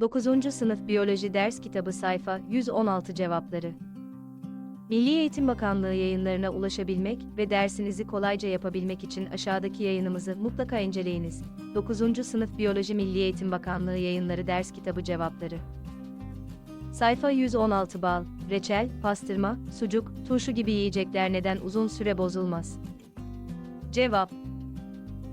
9. Sınıf Biyoloji Ders Kitabı Sayfa 116 Cevapları Milli Eğitim Bakanlığı yayınlarına ulaşabilmek ve dersinizi kolayca yapabilmek için aşağıdaki yayınımızı mutlaka inceleyiniz. 9. Sınıf Biyoloji Milli Eğitim Bakanlığı Yayınları Ders Kitabı Cevapları Sayfa 116 Bal, reçel, pastırma, sucuk, turşu gibi yiyecekler neden uzun süre bozulmaz? Cevap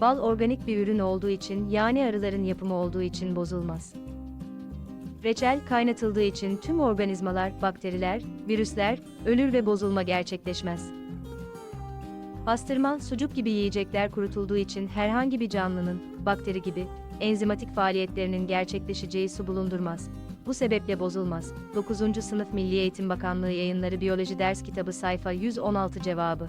Bal organik bir ürün olduğu için yani arıların yapımı olduğu için bozulmaz. Reçel kaynatıldığı için tüm organizmalar, bakteriler, virüsler ölür ve bozulma gerçekleşmez. Pastırma, sucuk gibi yiyecekler kurutulduğu için herhangi bir canlının, bakteri gibi, enzimatik faaliyetlerinin gerçekleşeceği su bulundurmaz. Bu sebeple bozulmaz. 9. Sınıf Milli Eğitim Bakanlığı Yayınları Biyoloji Ders Kitabı sayfa 116 cevabı